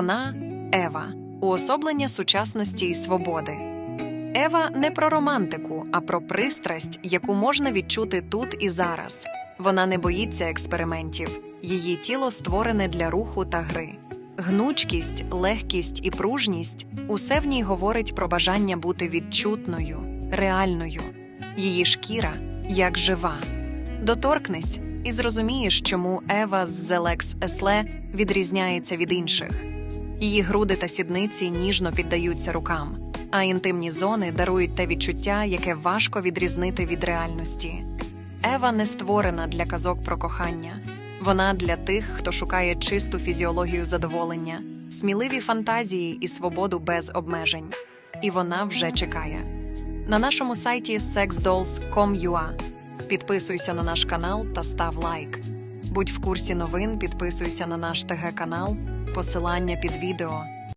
Вона Ева, уособлення сучасності і свободи. Ева не про романтику, а про пристрасть, яку можна відчути тут і зараз. Вона не боїться експериментів, її тіло створене для руху та гри. Гнучкість, легкість і пружність усе в ній говорить про бажання бути відчутною, реальною. Її шкіра як жива. Доторкнись і зрозумієш, чому Ева з Зелекс Есле відрізняється від інших. Її груди та сідниці ніжно піддаються рукам, а інтимні зони дарують те відчуття, яке важко відрізнити від реальності. Ева не створена для казок про кохання. Вона для тих, хто шукає чисту фізіологію задоволення, сміливі фантазії і свободу без обмежень. І вона вже чекає. На нашому сайті sexdolls.com.ua Підписуйся на наш канал та став лайк. Будь в курсі новин, підписуйся на наш ТГ канал, посилання під відео.